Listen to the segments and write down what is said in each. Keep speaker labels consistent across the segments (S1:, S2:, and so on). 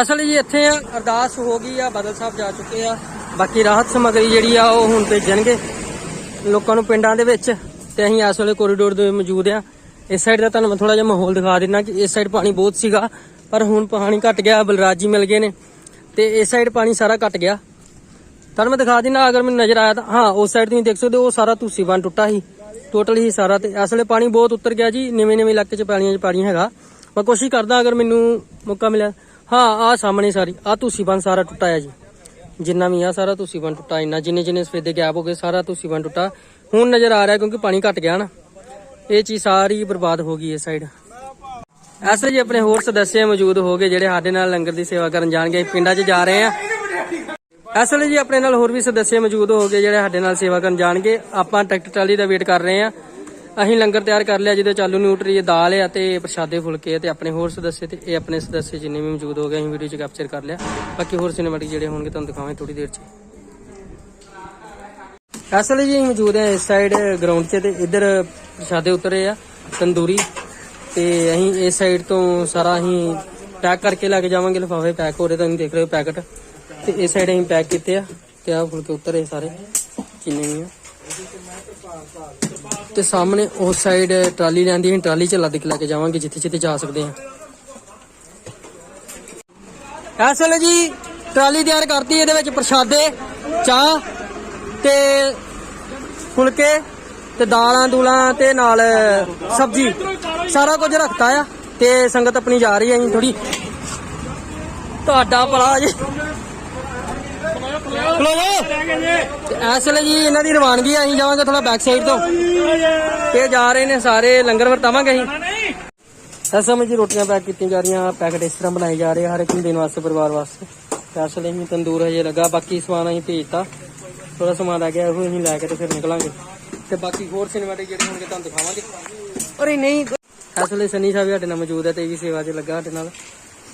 S1: ਅਸਲ ਜੀ ਇੱਥੇ ਅਰਦਾਸ ਹੋ ਗਈ ਆ, ਬਦਲ ਸਾਹਿਬ ਜਾ ਚੁੱਕੇ ਆ। ਬਾਕੀ ਰਾਹਤ ਸਮਗਰੀ ਜਿਹੜੀ ਆ, ਉਹ ਹੁਣ ਭੇਜਣਗੇ ਲੋਕਾਂ ਨੂੰ ਪਿੰਡਾਂ ਦੇ ਵਿੱਚ ਤੇ ਅਸੀਂ ਇਸ ਵੇਲੇ ਕੋਰੀਡੋਰ ਦੇ ਮੌਜੂਦ ਆ। ਇਸ ਸਾਈਡ ਦਾ ਤੁਹਾਨੂੰ ਮੈਂ ਥੋੜਾ ਜਿਹਾ ਮਾਹੌਲ ਦਿਖਾ ਦਿੰਦਾ ਕਿ ਇਸ ਸਾਈਡ ਪਾਣੀ ਬਹੁਤ ਸੀਗਾ, ਪਰ ਹੁਣ ਪਾਣੀ ਘਟ ਗਿਆ, ਬਲਰਾਜ ਜੀ ਮਿਲ ਗਏ ਨੇ ਤੇ ਇਸ ਸਾਈਡ ਪਾਣੀ ਸਾਰਾ ਘਟ ਗਿਆ। ਤੁਹਾਨੂੰ ਮੈਂ ਦਿਖਾ ਦਿੰਦਾ, ਅਗਰ ਮੈਨੂੰ ਨਜ਼ਰ ਆਇਆ ਤਾਂ, ਹਾਂ, ਉਸ ਸਾਈਡ ਤੁਸੀਂ ਦੇਖ ਸਕਦੇ ਹੋ, ਉਹ ਸਾਰਾ ਧੂਸੀ ਬਣ ਟੁੱਟਾ ਸੀ। ਟੋਟਲ ਹੀ ਸਾਰਾ ਤੇ ਇਸ ਵੇਲੇ ਪਾਣੀ ਬਹੁਤ ਉੱਤਰ ਗਿਆ ਜੀ ਨਵੇਂ ਨਵੇਂ ਇਲਾਕੇ 'ਚ ਪਾਣੀਆਂ 'ਚ ਪਾਣੀ ਹੈਗਾ। ਮੈਂ ਕੋਸ਼ਿਸ਼ ਕਰਦਾ, ਅਗਰ ਮੈਨੂੰ ਮੌਕਾ ਮਿਲਿਆ ਹਾਂ ਆ ਸਾਹਮਣੇ ਸਾਰੀ ਆ ਧੂਸੀ ਬਣ ਸਾਰਾ ਟੁੱਟਾ ਹੈ ਜੀ। ਜਿੰਨਾ ਵੀ ਆ, ਸਾਰਾ ਧੂਸੀ ਬਣ ਟੁੱਟਾ, ਇੰਨਾ ਜਿੰਨੇ ਜਿੰਨੇ ਸਫੇਦੇ ਗੈਪ ਹੋ ਗਏ, ਸਾਰਾ ਧੂਸੀ ਬਣ ਟੁੱਟਾ। ਹੁਣ ਨਜ਼ਰ ਆ ਰਿਹਾ ਕਿਉਂਕਿ ਪਾਣੀ ਘਟ ਗਿਆ ਨਾ। ਇਹ ਚੀਜ਼ ਸਾਰੀ ਬਰਬਾਦ ਹੋ ਗਈ ਇਸ ਸਾਈਡ ਐਸੇ ਜੀ ਆਪਣੇ ਹੋਰ ਸਦੱਸਿਆ ਮੌਜੂਦ ਹੋ ਗਏ, ਜਿਹੜੇ ਸਾਡੇ ਨਾਲ ਲੰਗਰ ਦੀ ਸੇਵਾ ਕਰਨ ਜਾਣਗੇ। ਪਿੰਡਾਂ 'ਚ ਜਾ ਰਹੇ ਆ ਇਸ ਜੀ ਆਪਣੇ ਨਾਲ ਹੋਰ ਵੀ ਸਦੱਸਿਆ ਮੌਜੂਦ ਹੋ ਗਏ, ਜਿਹੜੇ ਸਾਡੇ ਨਾਲ ਸੇਵਾ ਕਰਨ ਜਾਣਗੇ। ਆਪਾਂ ਟਰੈਕਟਰ ਟਰਾਲੀ ਦਾ ਵੇਟ ਕਰ ਰਹੇ ਆ ਅਸੀਂ ਲੰਗਰ ਤਿਆਰ ਕਰ ਲਿਆ, ਜਿਹਦੇ ਚ ਆਲੂ ਨਿਊਟਰੀ ਦਾਲ ਆ ਤੇ ਪ੍ਰਸ਼ਾਦੇ, ਫੁਲਕੇ ਆ ਤੇ ਆਪਣੇ ਹੋਰ ਸਦੱਸੇ ਤੇ ਇਹ ਆਪਣੇ ਸਦੱਸੇ ਜਿੰਨੇ ਵੀ ਮੌਜੂਦ ਹੋ ਗਏ, ਅਸੀਂ ਵੀਡੀਓ ਚ ਕੈਪਚਰ ਕਰ ਲਿਆ। ਬਾਕੀ ਹੋਰ ਸਿਨੇਮੈਟਿਕ ਜਿਹੜੇ ਹੋਣਗੇ ਤੁਹਾਨੂੰ ਦਿਖਾਵਾਂਗੇ ਥੋੜੀ ਦੇਰ ਚ। ਅਸਲ ਜੀ ਅਸੀਂ ਮੌਜੂਦ ਆ ਇਸ ਸਾਈਡ ਗਰਾਊਂਡ 'ਚ ਤੇ ਇੱਧਰ ਪ੍ਰਸ਼ਾਦੇ ਉਤਰੇ ਆ, ਤੰਦੂਰੀ। ਤੇ ਅਸੀਂ ਇਸ ਸਾਈਡ ਤੋਂ ਸਾਰਾ ਅਸੀਂ ਪੈਕ ਕਰਕੇ ਲੈ ਕੇ ਜਾਵਾਂਗੇ, ਲਿਫਾਫੇ ਪੈਕ ਹੋ ਰਹੇ ਤਾਂ ਦੇਖ ਰਹੇ ਹੋ ਪੈਕਟ ਤੇ ਇਸ ਸਾਈਡ ਅਸੀਂ ਪੈਕ ਕੀਤੇ ਆ ਤੇ ਆ ਫੁਲਕੇ ਉਤਰੇ ਸਾਰੇ, ਜਿੰਨੇ ਵੀ ਆ। ਤੇ ਸਾਹਮਣੇ ਉਸ ਸਾਈਡ ਟਰਾਲੀ ਲੈਂਦੀ ਅਸੀਂ ਟਰਾਲੀ ਚ ਲੱਦ ਕੇ ਲੈ ਕੇ ਜਾਵਾਂਗੇ, ਜਿੱਥੇ ਜਿੱਥੇ ਜਾ ਸਕਦੇ ਆ ਇਸ ਜੀ, ਟਰਾਲੀ ਤਿਆਰ ਕਰਤੀ ਇਹਦੇ ਵਿੱਚ ਪ੍ਰਸ਼ਾਦੇ, ਚਾਹ ਤੇ ਫੁਲਕੇ ਤੇ ਦਾਲਾਂ ਦੂਲਾਂ ਤੇ ਨਾਲ ਸਬਜ਼ੀ। ਸਾਰਾ ਕੁਝ ਰੱਖਤਾ ਆ ਤੇ ਸੰਗਤ ਆਪਣੀ ਜਾ ਰਹੀ ਹੈ ਜੀ ਥੋੜੀ ਤੁਹਾਡਾ ਭਲਾ ਜੀ। ਖਲੋ ਇਸ ਵੇਲੇ ਜੀ ਇਹਨਾਂ ਦੀ ਰਵਾਨਗੀ ਅਸੀਂ ਜਾਵਾਂਗੇ ਥੋੜਾ ਬੈਕ ਸਾਈਡ ਤੋਂ। ਤੇ ਜਾ ਰਹੇ ਨੇ ਸਾਰੇ ਲੰਗਰ ਵਰਤਾਵਾਂਗੇ ਅਸੀਂ। ਇਸ ਸਮੇਂ ਜੀ ਰੋਟੀਆਂ ਪੈਕ ਕੀਤੀਆਂ ਜਾ ਰਹੀਆਂ ਪੈਕਟ ਇਸ ਤਰ੍ਹਾਂ ਬਣਾਏ ਜਾ ਰਹੇ ਹਰ ਇੱਕ ਨੂੰ ਦੇਣ ਵਾਸਤੇ ਪਰਿਵਾਰ ਵਾਸਤੇ। ਇਸ ਵੇਲੇ ਤੰਦੂਰ ਹਜੇ ਲੱਗਾ ਬਾਕੀ ਸਮਾਨ ਅਸੀਂ ਭੇਜਤਾ। ਥੋੜਾ ਸਮਾਨ ਆ ਗਿਆ ਉਹ ਅਸੀਂ ਲੈ ਕੇ ਤੇ ਫਿਰ ਨਿਕਲਾਂਗੇ। ਤੇ ਬਾਕੀ ਹੋਰ ਸਿਨੇਮੈਟਿਕ ਜਿਹੜੇ ਹੋਣਗੇ ਤੁਹਾਨੂੰ ਦਿਖਾਵਾਂਗੇ। ਅਰੇ ਨਹੀਂ ਇਸ ਵੇਲੇ ਸਨੀ ਸਾਹਿਬ ਸਾਡੇ ਨਾਲ ਮੌਜੂਦ ਹੈ ਤੇ ਇਹ ਵੀ ਸੇਵਾ 'ਚ ਲੱਗਾ ਸਾਡੇ ਨਾਲ।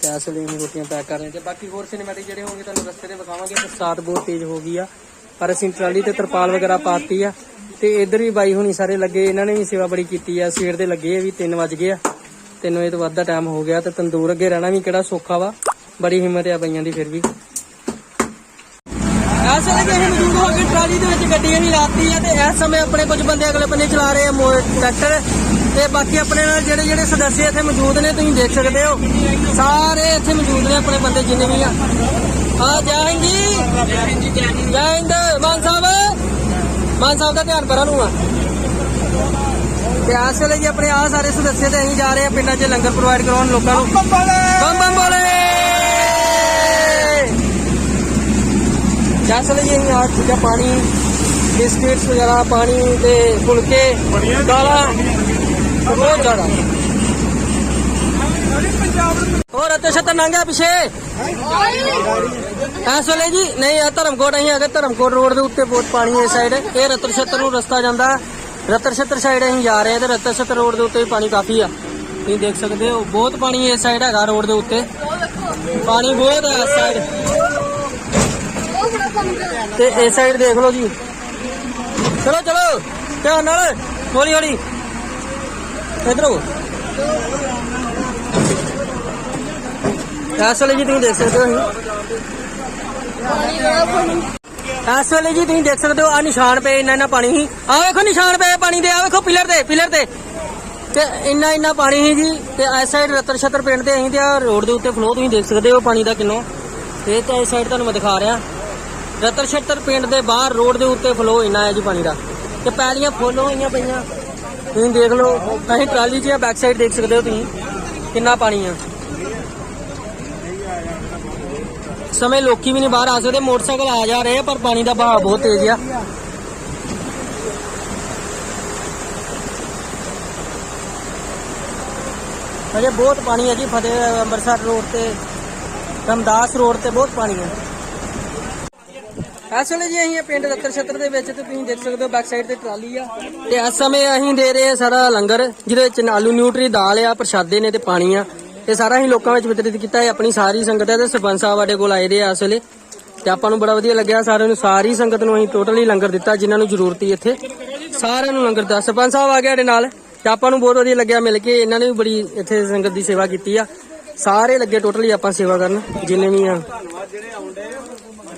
S1: ਤੇ ਇਸ ਵੇਲੇ ਅਸੀਂ ਰੋਟੀਆਂ ਪੈਕ ਕਰ ਰਹੇ ਤੇ ਬਾਕੀ ਹੋਰ ਸਿਨੇਮੈਟਿਕ ਜਿਹੜੇ ਹੋਣਗੇ ਤੁਹਾਨੂੰ ਰਸਤੇ ਤੇ ਵਿਖਾਵਾਂਗੇ ਬਰਸਾਤ ਬਹੁਤ ਤੇਜ਼ ਹੋ ਗਈ ਆ। ਪਰ ਅਸੀਂ ਟਰਾਲੀ ਤੇ ਤਰਪਾਲ ਵਗੈਰਾ ਪਾਤੀ ਆ। ਤੇ ਇੱਧਰ ਵੀ ਬਾਈ ਹੁਣੀ ਸਾਰੇ ਲੱਗੇ, ਇਹਨਾਂ ਨੇ ਵੀ ਸੇਵਾ ਬੜੀ ਕੀਤੀ ਆ। ਸਵੇਰ ਦੇ ਲੱਗੇ ਆ ਵੀ 3 ਵਜ ਗਏ ਆ। 3 ਵਜੇ ਤੋਂ ਵੱਧ ਦਾ ਟਾਈਮ ਹੋ ਗਿਆ ਤੇ ਤੰਦੂਰ ਅੱਗੇ ਰਹਿਣਾ ਵੀ ਕਿਹੜਾ ਸੌਖਾ ਵਾ। ਬੜੀ ਹਿੰਮਤ ਆ ਬਾਈਆਂ ਦੀ ਫਿਰ ਵੀ। ਇਸ ਵੇਲੇ ਵੀ ਅਸੀਂ ਮੌਜੂਦ ਹੋ ਕੇ ਟਰਾਲੀ ਦੇ ਵਿੱਚ ਗੱਡੀਆਂ ਵੀ ਲਾਤੀ ਆ ਤੇ ਇਸ ਸਮੇਂ ਆਪਣੇ ਕੁਝ ਬੰਦੇ ਅਗਲੇ ਬੰਨੇ ਚਲਾ ਰਹੇ ਆ ਟਰੈਕਟਰ। ਤੇ ਬਾਕੀ ਆਪਣੇ ਨਾਲ ਜਿਹੜੇ ਜਿਹੜੇ ਸਦੱਸਿਆ ਇੱਥੇ ਮੌਜੂਦ ਨੇ ਤੁਸੀਂ ਦੇਖ ਸਕਦੇ ਹੋ। ਸਾਰੇ ਇੱਥੇ ਮੌਜੂਦ ਨੇ ਆਪਣੇ ਬੰਦੇ ਜਿੰਨੇ ਵੀ ਆ। ਆ ਜੈ ਹਿੰਦ ਜੀ। ਜੈ ਹਿੰਦ। ਮਾਨ ਸਾਹਿਬ। ਮਾਨ ਸਾਹਿਬ ਦਾ ਧਿਆਨ ਪਰਾਂ ਨੂੰ ਆ। ਤੇ ਵੇਲੇ ਜੀ ਆਪਣੇ ਆ ਸਾਰੇ ਸਦੱਸਿਆ ਤੇ ਅਸੀਂ ਜਾ ਰਹੇ ਆ ਪਿੰਡਾਂ 'ਚ ਲੰਗਰ ਪ੍ਰੋਵਾਈਡ ਕਰਾਉਣ ਲੋਕਾਂ ਨੂੰ। ਬੰਮ ਬੰਮ ਬੋਲੇ ਜੈਸੇ ਲਈ ਇਹ ਆ ਚੀਜ਼ਾਂ ਪਾਣੀ ਬਿਸਕਿਟਸ ਵਗੈਰਾ ਪਾਣੀ ਤੇ ਫੁਲਕੇ ਦਾਲਾਂ। ਬਹੁਤ ਜ਼ਿਆਦਾ। ਹੋਰ ਅਤੇ ਛਤਰ ਨੰਗਾ ਪਿਛੇ। ਇਸ ਵੇਲੇ ਜੀ, ਨਹੀਂ ਆ ਧਰਮਕੋਟ ਅਸੀਂ ਅਗੇ ਧਰਮਕੋਟ ਰੋਡ ਦੇ ਉੱਤੇ ਬਹੁਤ ਪਾਣੀ ਹੈ ਇਸ ਸਾਈਡ ਇਹ ਰਤਰ ਛਤਰ ਨੂੰ ਰਸਤਾ ਜਾਂਦਾ। ਰਤਰ ਛਤਰ ਸਾਈਡ ਅਸੀਂ ਜਾ ਰਹੇ ਹਾਂ ਤੇ ਰਤਰ ਛਤਰ ਰੋਡ ਦੇ ਉੱਤੇ ਵੀ ਪਾਣੀ ਕਾਫੀ ਆ। ਤੁਸੀਂ ਦੇਖ ਸਕਦੇ ਹੋ, ਬਹੁਤ ਪਾਣੀ ਇਸ ਸਾਈਡ ਹੈਗਾ ਰੋਡ ਦੇ ਉੱਤੇ। ਪਾਣੀ ਬਹੁਤ ਹੈ ਇਸ ਸਾਈਡ ਤੇ ਇਸ ਸਾਈਡ ਦੇਖ ਲਓ ਜੀ। ਚਲੋ ਚਲੋ। ਧਿਆਨ ਨਾਲ ਹੌਲੀ ਹੌਲੀ ਇਧਰੋਂ ਇਸ ਵੇਲੇ ਜੀ ਤੁਸੀਂ ਦੇਖ ਸਕਦੇ ਹੋ ਅਸੀਂ। ਇਸ ਵੇਲੇ ਜੀ ਤੁਸੀਂ ਦੇਖ ਸਕਦੇ ਹੋ ਆ ਨਿਸ਼ਾਨ ਪਏ ਇੰਨਾ ਇੰਨਾ ਪਾਣੀ ਸੀ ਆ ਵੇਖੋ ਨਿਸ਼ਾਨ ਪਏ ਪਾਣੀ ਦੇ ਆ ਵੇਖੋ ਪਿਲਰ ਤੇ ਪਿਲਰ ਤੇ ਤੇ ਇੰਨਾ ਇੰਨਾ ਪਾਣੀ ਸੀ ਜੀ, ਤੇ ਇਸ ਸਾਈਡ ਰਤਨ ਛਤਰ ਪਿੰਡ ਤੇ ਅਸੀਂ ਤੇ ਆ ਰੋਡ ਦੇ ਉੱਤੇ ਫਲੋ ਤੁਸੀਂ ਦੇਖ ਸਕਦੇ ਹੋ ਪਾਣੀ ਦਾ ਕਿੰਨੋ। ਤੇ ਤਾਂ ਇਸ ਸਾਈਡ ਤੁਹਾਨੂੰ ਮੈਂ ਦਿਖਾ ਰਿਹਾ। ਰਤਨ ਛਤਰ ਪਿੰਡ ਦੇ ਬਾਹਰ ਰੋਡ ਦੇ ਉੱਤੇ ਫਲੋ ਇੰਨਾ ਹੈ ਜੀ ਪਾਣੀ ਦਾ। ਤੇ ਪੈਲੀਆਂ ਫੁੱਲ ਹੋਈਆਂ ਪਈਆਂ। ਤੁਸੀਂ ਦੇਖ ਲਓ, ਅਸੀਂ ਟਰਾਲੀ 'ਚ ਆ ਬੈਕ ਸਾਈਡ ਦੇਖ ਸਕਦੇ ਹੋ ਤੁਸੀਂ, ਕਿੰਨਾ ਪਾਣੀ ਆ। ਸਮੇਂ ਲੋਕੀ ਵੀ ਨਹੀਂ ਬਾਹਰ ਆ ਸਕਦੇ, ਮੋਟਰਸਾਈਕਲ ਆ ਜਾ ਰਹੇ ਆ, ਪਰ ਪਾਣੀ ਦਾ ਵਹਾਅ ਬਹੁਤ ਤੇਜ਼ ਆ। ਅਜੇ ਬਹੁਤ ਪਾਣੀ ਹੈ ਜੀ, ਫਤਿਹ, ਅੰਮ੍ਰਿਤਸਰ ਰੋਡ ਤੇ, ਰਮਦਾਸ ਰੋਡ ਤੇ ਬਹੁਤ ਪਾਣੀ ਹੈ ਇਸ ਵੇਲੇ ਜੀ ਅਸੀਂ ਪਿੰਡ ਰੱਤਰ ਛਤਰ ਦੇ ਵਿੱਚ ਤੇ ਤੁਸੀਂ ਦੇਖ ਸਕਦੇ ਹੋ ਬੈਕ ਸਾਈਡ ਤੇ ਟਰਾਲੀ ਆ। ਤੇ ਇਸ ਸਮੇਂ ਅਸੀਂ ਦੇ ਰਹੇ ਆ ਸਾਰਾ ਲੰਗਰ, ਜਿਹਦੇ ਵਿੱਚ ਆਲੂ ਨਿਊਟਰੀ, ਦਾਲ ਆ, ਪ੍ਰਸ਼ਾਦੇ ਨੇ ਤੇ ਪਾਣੀ ਆ। ਤੇ ਸਾਰਾ ਅਸੀਂ ਲੋਕਾਂ ਵਿੱਚ ਵਿਤਰਿਤ ਕੀਤਾ ਹੈ, ਆਪਣੀ ਸਾਰੀ ਸੰਗਤ ਹੈ ਤੇ ਸਰਪੰਚ ਸਾਹਿਬ ਸਾਡੇ ਕੋਲ ਆਏ ਦੇ ਆ ਇਸ ਵੇਲੇ। ਤੇ ਆਪਾਂ ਨੂੰ ਬੜਾ ਵਧੀਆ ਲੱਗਿਆ, ਸਾਰਿਆਂ ਨੂੰ ਸਾਰੀ ਸੰਗਤ ਨੂੰ ਅਸੀਂ ਟੋਟਲੀ ਲੰਗਰ ਦਿੱਤਾ, ਜਿਨ੍ਹਾਂ ਨੂੰ ਜ਼ਰੂਰਤ ਸੀ ਇੱਥੇ। ਸਾਰਿਆਂ ਨੂੰ ਲੰਗਰ ਦਿੱਤਾ। ਸਰਪੰਚ ਸਾਹਿਬ ਆ ਗਏ ਸਾਡੇ ਨਾਲ ਤੇ ਆਪਾਂ ਨੂੰ ਬਹੁਤ ਵਧੀਆ ਲੱਗਿਆ ਮਿਲ ਕੇ, ਇਹਨਾਂ ਨੇ ਵੀ ਬੜੀ ਇੱਥੇ ਸੰਗਤ ਦੀ ਸੇਵਾ ਕੀਤੀ ਆ। ਸਾਰੇ ਲੱਗੇ ਟੋਟਲੀ ਆਪਾਂ ਸੇਵਾ ਕਰਨ, ਜਿੰਨੇ ਵੀ ਆ।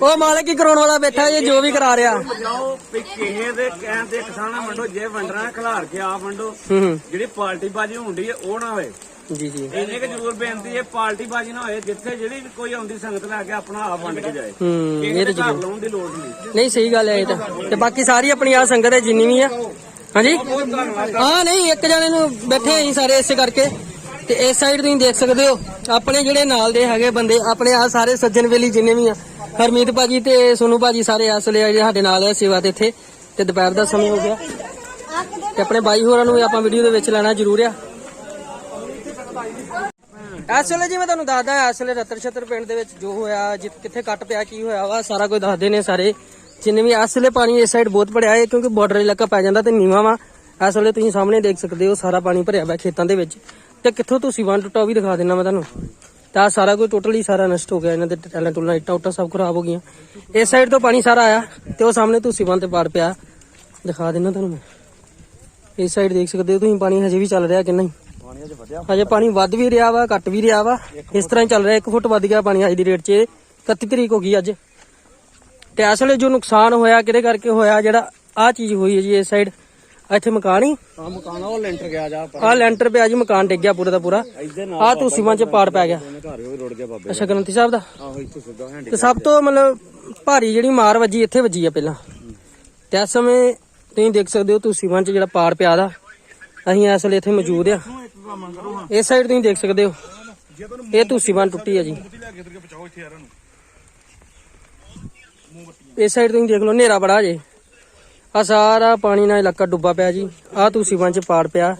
S1: ਉਹ ਮਾਲਕ ਕੀ ਕਰਾਉਣ ਵਾਲਾ ਬੈਠਾ ਜੇ ਜੋ ਵੀ ਕਰਾ ਰਿਹਾ।
S2: ਜਾਓ ਵੀ ਕਿਸੇ ਦੇ ਕਹਿਣ ਤੇ ਕਿਸਾਨਾ ਵੰਡੋ ਜੇ ਵੰਡਣਾ ਖਿਲਾਰ ਕੇ ਆ ਵੰਡੋ।
S1: ਹੂੰ ਹੂੰ।
S2: ਜਿਹੜੀ ਪਾਰਟੀ ਬਾਜੀ ਹੁੰਦੀ ਹੈ ਉਹ ਨਾ ਹੋਏ।
S1: ਜੀ ਜੀ।
S2: ਇੰਨੇ ਕਿ ਜ਼ਰੂਰ ਬੇਨਤੀ ਹੈ ਪਾਰਟੀ ਬਾਜੀ ਨਾ ਹੋਏ ਜਿੱਥੇ ਜਿਹੜੀ ਵੀ ਕੋਈ ਆਉਂਦੀ ਸੰਗਤ ਲੈ ਕੇ ਆਪਣਾ ਆਪ ਵੰਡ ਕੇ ਜਾਏ।
S1: ਹੂੰ ਇਹ ਤਾਂ
S2: ਦੇ ਘਰ
S1: ਜ਼ਰੂਰ।
S2: ਲਾਉਣ ਦੀ ਲੋੜ ਨਹੀਂ।
S1: ਨਹੀਂ ਸਹੀ ਗੱਲ ਹੈ ਇਹ ਤਾਂ। ਤੇ ਬਾਕੀ ਸਾਰੀ ਆਪਣੀ ਆ ਸੰਗਤ ਹੈ ਜਿੰਨੀ ਵੀ ਆ। ਹਾਂਜੀ? ਹਾਂ ਨਹੀਂ ਇੱਕ ਜਣੇ ਨੂੰ ਬੈਠੇ ਅਸੀਂ ਸਾਰੇ ਇਸੇ ਕਰਕੇ। ਤੇ ਇਸ ਸਾਈਡ ਤੁਸੀਂ ਦੇਖ ਸਕਦੇ ਹੋ ਆਪਣੇ ਜਿਹੜੇ ਨਾਲ ਦੇ ਹੈਗੇ ਬੰਦੇ ਆਪਣੇ ਆ ਸਾਰੇ ਸੱਜਣ ਵੇਲੀ ਜਿੰਨੇ ਵੀ ਆ ਹਰਮੀਤ ਭਾਜੀ ਤੇ ਸੋਨੂ ਭਾਜੀ ਸਾਰੇ ਇਸ ਵੇਲੇ ਜਿਹੜੇ ਸਾਡੇ ਨਾਲ ਆ ਸੇਵਾ ਤੇ ਇੱਥੇ ਤੇ ਦੁਪਹਿਰ ਦਾ ਸਮੇਂ ਹੋ ਗਿਆ। ਤੇ ਆਪਣੇ ਬਾਈ ਹੋਰਾਂ ਨੂੰ ਵੀ ਆਪਾਂ ਵੀਡੀਓ ਦੇ ਵਿੱਚ ਲੈਣਾ ਜ਼ਰੂਰ ਆ। ਇਸ ਵੇਲੇ ਜੀ ਮੈਂ ਤੁਹਾਨੂੰ ਦੱਸਦਾ, ਇਸ ਵੇਲੇ ਛਤਰ ਪਿੰਡ ਦੇ ਵਿੱਚ ਜੋ ਹੋਇਆ ਜਿ- ਕਿੱਥੇ ਕੱਟ ਪਿਆ, ਕੀ ਹੋਇਆ ਵਾ, ਸਾਰਾ ਕੁਝ ਦੱਸਦੇ ਨੇ ਸਾਰੇ। ਜਿੰਨੇ ਵੀ ਇਸ ਵੇਲੇ ਪਾਣੀ ਇਸ ਸਾਈਡ ਬਹੁਤ ਭਰਿਆ ਹੈ, ਕਿਉਂਕਿ ਬਾਰਡਰ ਇਲਾਕਾ ਪੈ ਜਾਂਦਾ ਤੇ ਨੀਵਾ ਵਾ। ਇਸ ਵੇਲੇ ਤੁਸੀਂ ਸਾਹਮਣੇ ਦੇਖ ਸਕਦੇ ਹੋ, ਸਾਰਾ ਪਾਣੀ ਭਰਿਆ ਹੋਇਆ ਖੇਤਾਂ ਦੇ ਵਿੱਚ। ਤੇ ਕਿੱਥੋਂ ਤੁਸੀਂ ਵਨ ਟੁੱਟਾ ਉਹ ਵੀ ਦਿਖਾ ਦਿੰਦਾ ਮੈਂ ਤੁਹਾਨੂੰ। ਤਾਂ ਸਾਰਾ ਕੁਝ ਟੋਟਲੀ ਸਾਰਾ ਨਸ਼ਟ ਹੋ ਗਿਆ, ਇਹਨਾਂ ਦੇ ਟੈਲਾਂ ਟੁੱਲਾਂ ਇੱਟਾਂ ਉੱਟਾਂ ਸਭ ਖਰਾਬ ਹੋ ਗਈਆਂ। ਇਸ ਸਾਈਡ ਤੋਂ ਪਾਣੀ ਸਾਰਾ ਆਇਆ ਤੇ ਉਹ ਸਾਹਮਣੇ ਤੁਸੀਂ ਵਨ ਤੇ ਪਾੜ ਪਿਆ। ਦਿਖਾ ਦਿੰਦਾ ਤੁਹਾਨੂੰ ਮੈਂ। ਇਸ ਸਾਈਡ ਦੇਖ ਸਕਦੇ ਹੋ ਤੁਸੀਂ, ਪਾਣੀ ਹਜੇ ਵੀ ਚੱਲ ਰਿਹਾ ਕਿ ਨਹੀਂ?
S2: ਪਾਣੀ ਅਜੇ ਵਧਿਆ
S1: ਹਜੇ ਪਾਣੀ ਵੱਧ ਵੀ ਰਿਹਾ ਵਾ, ਘਟ ਵੀ ਰਿਹਾ ਵਾ। ਇਸ ਤਰ੍ਹਾਂ ਹੀ ਚੱਲ ਰਿਹਾ 1 ਫੁੱਟ ਵੱਧ ਗਿਆ ਪਾਣੀ ਅੱਜ ਦੀ ਰੇਟ 'ਚ। 31 ਤਰੀਕ ਹੋ ਗਈ ਅੱਜ। ਤੇ ਇਸ ਵੇਲੇ ਜੋ ਨੁਕਸਾਨ ਹੋਇਆ, ਕਿਹਦੇ ਕਰਕੇ ਹੋਇਆ, ਜਿਹੜਾ ਆ ਚੀਜ਼ ਹੋਈ ਹੈ ਜੀ ਇਸ ਸਾਈਡ ਇੱਥੇ ਮਕਾਨ ਹੀ?
S2: ਆ ਮਕਾਨ ਉਹ ਲੈਂਟਰ ਗਿਆ ਜਾ
S1: ਆ ਲੈਂਟਰ ਪਿਆ ਜੀ ਮਕਾਨ ਡਿੱਗ ਗਿਆ ਪੂਰਾ ਦਾ ਪੂਰਾ।
S2: ਇੱਧਰ ਨਾਲ
S1: ਆ ਚ ਪਾੜ ਪੈ ਗਿਆ।
S2: ਉਹਨੇ ਘਰ ਉਹ ਰੁੜ ਗਿਆ ਬਾਬੇ
S1: ਅੱਛਾ ਗ੍ਰੰਥੀ ਸਾਹਿਬ ਦਾ?
S2: ਆਹੋ ਇੱਥੇ ਸਿੱਧਾ ਹੈਂਡੀ
S1: ਤੇ ਸਭ ਤੋਂ ਮਤਲਬ ਭਾਰੀ ਜਿਹੜੀ ਮਾਰ ਵੱਜੀ ਇੱਥੇ ਵੱਜੀ ਆ ਪਹਿਲਾਂ। ਤੇ ਇਸ ਸਮੇਂ ਤੁਸੀਂ ਦੇਖ ਸਕਦੇ ਹੋ ਤੁਸੀਂ ਚ ਜਿਹੜਾ ਪਾੜ ਪਿਆ ਦਾ ਅਸੀਂ ਇਸ ਵੇਲੇ ਇੱਥੇ ਮੌਜੂਦ ਆ। ਇਸ ਸਾਈਡ ਤੁਸੀਂ ਦੇਖ ਸਕਦੇ ਹੋ ਇਹ ਤੁਸੀਂ ਬੰਨ ਟੁੱਟੀ ਆ ਜੀ। ਇਸ ਸਾਈਡ ਤੁਸੀਂ ਦੇਖ ਲਓ ਹਨੇਰਾ ਬੜਾ ਜੇ। ਆ ਸਾਰਾ ਪਾਣੀ ਨਾਲ ਇਲਾਕਾ ਡੁੱਬਾ ਪਿਆ ਜੀ। ਆ ਤੁਸੀਂ ਚ ਪਾੜ ਪਿਆ।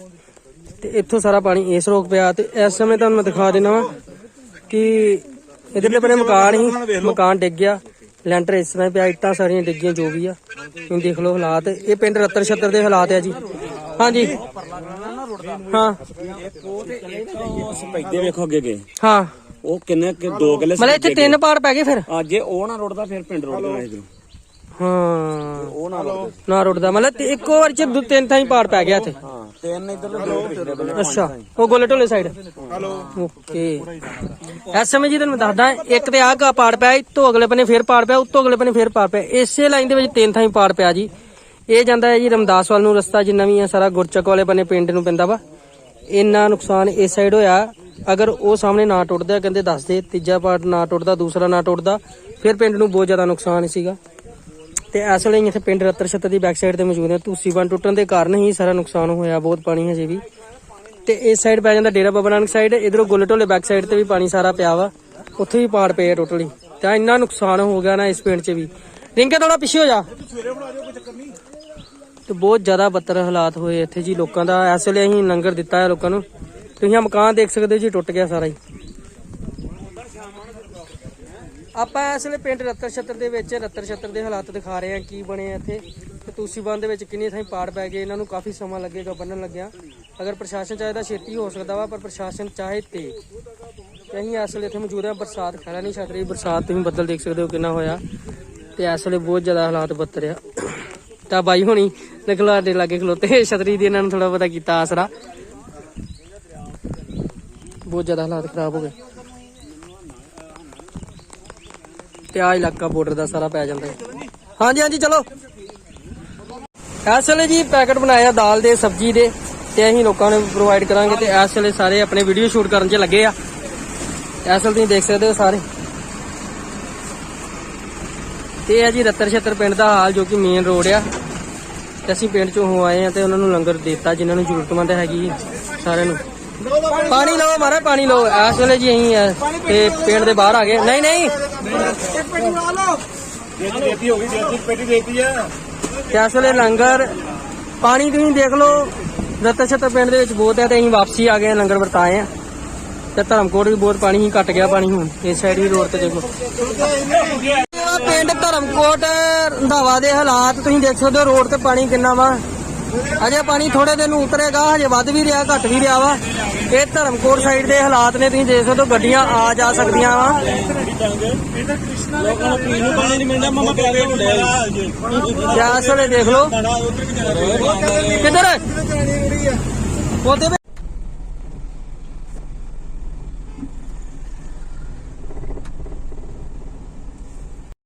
S1: ਤੇ ਇੱਥੋਂ ਸਾਰਾ ਪਾਣੀ ਇਸ ਰੋਕ ਪਿਆ ਤੇ ਇਸ ਸਮੇਂ ਤੁਹਾਨੂੰ ਮੈਂ ਦਿਖਾ ਦੇਣਾ ਵਾ ਕਿ ਇਧਰਲੇ ਬਨੇ ਮਕਾਨ ਹੀ ਮਕਾਨ ਡਿੱਗ ਗਿਆ। ਲੈਂਟਰ ਇਸ ਤਰ੍ਹਾਂ ਪਿਆ ਇੱਟਾਂ ਸਾਰੀਆਂ ਡਿੱਗੀਆਂ ਜੋ ਵੀ ਆ। ਤੁਸੀਂ ਦੇਖ ਲਓ ਹਾਲਾਤ। ਇਹ ਪਿੰਡ ਰਤਨ ਛੱਤਰ ਦੇ ਹਾਲਾਤ ਆ ਜੀ। ਹਾਂਜੀ। ਹਾਂ।
S2: ਸਪੈਦੇ ਵੇਖੋ ਅੱਗੇ ਗਏ
S1: ਹਾਂ।
S2: ਉਹ ਕਿੰਨੇ ਕਿ 2 ਕਿੱਲੇ
S1: ਮਤਲਬ ਇੱਥੇ ਤਿੰਨ ਪਾੜ ਪੈ ਗਏ ਫਿਰ।
S2: ਆ ਜੇ ਉਹ ਨਾ ਰੁੜਦਾ ਫਿਰ ਪਿੰਡ ਰੁੜ ਜਾਣਾ ਇਧਰ।
S1: ਹਾਂ।
S2: ਉਹ ਨਾ ਰੁੜਦਾ
S1: ਨਾ ਰੁੜਦਾ ਮਤਲਬ ਤੇ ਇੱਕੋ ਵਾਰ ਚ ਦੋ ਤਿੰਨ ਥਾਂ ਹੀ ਪਾੜ ਪੈ ਗਿਆ ਇੱਥੇ।
S2: ਹਾਂ ਤਿੰਨ ਇਧਰ ਦੋ ਪਿਛਲੇ ਬੰਨੇ
S1: ਅੱਛਾ ਉਹ ਗੋਲੇ ਢੋਲੇ ਸਾਈਡ। ਹੈਲੋ। ਓਕੇ। ਜੀ ਤੁਹਾਨੂੰ ਦੱਸਦਾ ਇੱਕ ਤੇ ਆਹ ਕਾ ਪਾੜ ਪਿਆ ਇਤੋਂ ਅਗਲੇ ਬੰਨੇ ਫੇਰ ਪਾੜ ਪਿਆ ਉਤੋਂ ਅਗਲੇ ਬੰਨੇ ਫੇਰ ਪਾੜ ਪਿਆ। ਇਸੇ ਲਾਈਨ ਦੇ ਵਿੱਚ ਤਿੰਨ ਥਾਂ ਹੀ ਪਾੜ ਪਿਆ ਜੀ। ਇਹ ਜਾਂਦਾ ਹੈ ਜੀ ਰਮਦਾਸ ਵੱਲ ਨੂੰ ਰਸਤਾ ਜਿੰਨਾ ਵੀ ਆ ਸਾਰਾ ਗੁਰਚੱਕ ਵਾਲੇ ਬੰਨੇ ਪਿੰਡ ਨੂੰ ਪੈਂਦਾ ਵਾ। ਇੰਨਾ ਨੁਕਸਾਨ ਇਸ ਸਾਈਡ ਹੋਇਆ। ਅਗਰ ਉਹ ਸਾਹਮਣੇ ਨਾ ਟੁੱਟਦਾ ਕਹਿੰਦੇ ਦੱਸ ਦੇ ਤੀਜਾ ਪਾਰਟ ਨਾ ਟੁੱਟਦਾ ਦੂਸਰਾ ਨਾ ਟੁੱਟਦਾ ਫਿਰ ਪਿੰਡ ਨੂੰ ਬਹੁਤ ਜ਼ਿਆਦਾ ਨੁਕਸਾਨ ਸੀਗਾ। ਤੇ ਇਸ ਵੇਲੇ ਅਸੀਂ ਇੱਥੇ ਪਿੰਡ ਰਤਰ ਛੱਤਰ ਦੀ ਬੈਕ ਸਾਈਡ ਤੇ ਮੌਜੂਦ ਹੈ। ਤੁਸੀਂ ਬੰਨ ਟੁੱਟਣ ਦੇ ਕਾਰਨ ਹੀ ਸਾਰਾ ਨੁਕਸਾਨ ਹੋਇਆ, ਬਹੁਤ ਪਾਣੀ ਹਜੇ ਵੀ। ਤੇ ਇਸ ਸਾਈਡ ਪੈ ਜਾਂਦਾ ਡੇਰਾ ਬਾਬਾ ਨਾਨਕ ਸਾਈਡ ਇਧਰੋਂ ਗੁੱਲੇ ਢੋਲੇ ਬੈਕ ਸਾਈਡ ਤੇ ਵੀ ਪਾਣੀ ਸਾਰਾ ਪਿਆ ਵਾ। ਉੱਥੇ ਵੀ ਪਾੜ ਪਏ ਆ ਟੋਟਲੀ ਤਾਂ ਇੰਨਾ ਨੁਕਸਾਨ ਹੋ ਗਿਆ ਨਾ ਇਸ ਪਿੰਡ 'ਚ ਵੀ। ਰਿੰਕੇ ਥੋੜਾ ਪਿੱਛੇ ਹੋ ਜਾ। ਤੇ ਬਹੁਤ ਜ਼ਿਆਦਾ ਬੱਤਰ ਹਾਲਾਤ ਹੋਏ ਇੱਥੇ ਜੀ ਲੋਕਾਂ ਦਾ। ਇਸ ਵੇਲੇ ਅਸੀਂ ਲੰਗਰ ਦਿੱਤਾ ਹੈ ਲੋਕਾਂ ਨੂੰ। ਤੁਸੀਂ ਆ ਮਕਾਨ ਦੇਖ ਸਕਦੇ ਹੋ ਜੀ, ਟੁੱਟ ਗਿਆ ਸਾਰਾ ਹੀ। ਆਪਾਂ ਇਸ ਵੇਲੇ ਪਿੰਡ ਰਤਰ ਛੱਤਰ ਦੇ ਵਿੱਚ ਰਤਰ ਛੱਤਰ ਦੇ ਹਾਲਾਤ ਦਿਖਾ ਰਹੇ ਹਾਂ, ਕੀ ਬਣੇ ਆ ਇੱਥੇ। ਤੇ ਤੂਸੀ ਬੰਦ ਦੇ ਵਿੱਚ ਕਿੰਨੀ ਥਾਈਂ ਪਾੜ ਪੈ ਗਏ, ਇਹਨਾਂ ਨੂੰ ਕਾਫੀ ਸਮਾਂ ਲੱਗੇਗਾ ਬੰਨਣ ਲੱਗਿਆ। ਅਗਰ ਪ੍ਰਸ਼ਾਸਨ ਚਾਹੇ ਤਾਂ ਛੇਤੀ ਹੋ ਸਕਦਾ ਵਾ, ਪਰ ਪ੍ਰਸ਼ਾਸਨ ਚਾਹੇ ਤੇ। ਤੇ ਅਸੀਂ ਇਸ ਵੇਲੇ ਇੱਥੇ ਮੌਜੂਦ ਹਾਂ, ਬਰਸਾਤ ਖੜਾ ਨਹੀਂ ਛੱਡ ਰਹੀ। ਬਰਸਾਤ ਤੁਸੀਂ ਬੱਦਲ ਦੇਖ ਸਕਦੇ ਹੋ ਕਿੰਨਾ ਹੋਇਆ। ਤੇ ਇਸ ਵੇਲੇ ਬਹੁਤ ਜ਼ਿਆਦਾ ਹਾਲਾਤ ਬੱਤਰ ਆ ਤਾਂ ਬਾਈ ਹੋਣੀ ਨਕਲਾ ਦੇ ਲਾਗੇ ਖਲੋਤੇ, ਛਤਰੀ ਦੀ ਇਹਨਾਂ ਨੂੰ ਥੋੜਾ ਬਹੁਤਾ ਕੀਤਾ ਆਸਰਾ। ਬਹੁਤ ਜ਼ਿਆਦਾ ਹਾਲਾਤ ਖਰਾਬ ਹੋ ਗਏ। ਤੇ ਆ ਇਲਾਕਾ ਬਾਰਡਰ ਦਾ ਸਾਰਾ ਪੈ ਜਾਂਦਾ ਹੈ। ਹਾਂਜੀ ਹਾਂਜੀ, ਚਲੋ। ਇਸ ਵੇਲੇ ਜੀ ਪੈਕਟ ਬਣਾਇਆ ਦਾਲ ਦੇ, ਸਬਜ਼ੀ ਦੇ, ਤੇ ਅਸੀਂ ਲੋਕਾਂ ਨੂੰ ਪ੍ਰੋਵਾਈਡ ਕਰਾਂਗੇ ਤੇ ਇਸ ਵੇਲੇ ਸਾਰੇ ਆਪਣੇ ਵੀਡੀਓ ਸ਼ੂਟ ਕਰਨ 'ਚ ਲੱਗੇ ਆ। ਇਸ ਵੇਲੇ ਤੁਸੀਂ ਦੇਖ ਸਕਦੇ ਹੋ ਸਾਰੇ। ਤੇ ਇਹ ਜੀ ਰੱਤਰ ਛੱਤਰ ਪਿੰਡ ਦਾ ਹਾਲ ਜੋ ਕਿ ਮੇਨ ਰੋਡ ਆ। ਤੇ ਅਸੀਂ ਪਿੰਡ ਚੋਂ ਹੋ ਆਏ ਆ ਤੇ ਉਹਨਾਂ ਨੂੰ ਲੰਗਰ ਦਿੱਤਾ, ਜਿਨ੍ਹਾਂ ਨੂੰ ਜ਼ਰੂਰਤਮੰਦ ਹੈਗੀ ਸਾਰਿਆਂ ਨੂੰ। ਪਾਣੀ ਲਓ ਮਾਰਾ ਪਾਣੀ ਲਓ। ਇਸ ਵੇਲੇ ਜੀ ਅਸੀਂ ਤੇ ਪਿੰਡ ਦੇ ਬਾਹਰ ਆ ਗਏ। ਨਹੀਂ ਨਹੀਂ।
S2: ਦੇਤੀ ਦੇਤੀ ਹੋ ਗਈ ਦੇਤੀ ਪੇਟੀ ਦੇਤੀ ਆ
S1: ਤੇ ਇਸ ਲੰਗਰ। ਪਾਣੀ ਤੁਸੀਂ ਦੇਖ ਲਓ ਰੱਤਰ ਛੱਤਰ ਪਿੰਡ ਦੇ ਵਿੱਚ ਬਹੁਤ ਹੈ ਤੇ ਅਸੀਂ ਵਾਪਸੀ ਆ ਗਏ ਲੰਗਰ ਵਰਤਾਏ ਆ ਤੇ ਧਰਮਕੋਟ ਵੀ ਬਹੁਤ ਪਾਣੀ ਹੀ ਘਟ ਗਿਆ ਪਾਣੀ ਹੁਣ, ਇਸ ਸਾਈਡ ਵੀ ਰੋਡ ਤੇ ਦੇਖੋ। ਪਿੰਡ ਧਰਮਕੋਟ, ਰੰਧਾਵਾ ਦੇ ਹਾਲਾਤ ਤੁਸੀਂ ਦੇਖ ਸਕਦੇ ਹੋ, ਰੋਡ ਤੇ ਪਾਣੀ ਕਿੰਨਾ ਵਾ। ਅਜੇ ਪਾਣੀ ਥੋੜੇ ਦਿਨ ਉਤਰੇਗਾ, ਹਜੇ ਵੱਧ ਵੀ ਰਿਹਾ, ਘਟ ਵੀ ਰਿਹਾ ਵਾ। ਇਹ ਧਰਮਕੋਟ ਸਾਈਡ ਦੇ ਹਾਲਾਤ ਨੇ ਤੁਸੀਂ ਦੇਖ ਸਕਦੇ ਹੋ ਗੱਡੀਆਂ ਆ ਜਾ ਸਕਦੀਆਂ ਵਾ। ਜਾਂ ਇਸ ਵੇਲੇ ਦੇਖ ਲਓ। ਕਿੱਧਰ? ਉਹਦੇ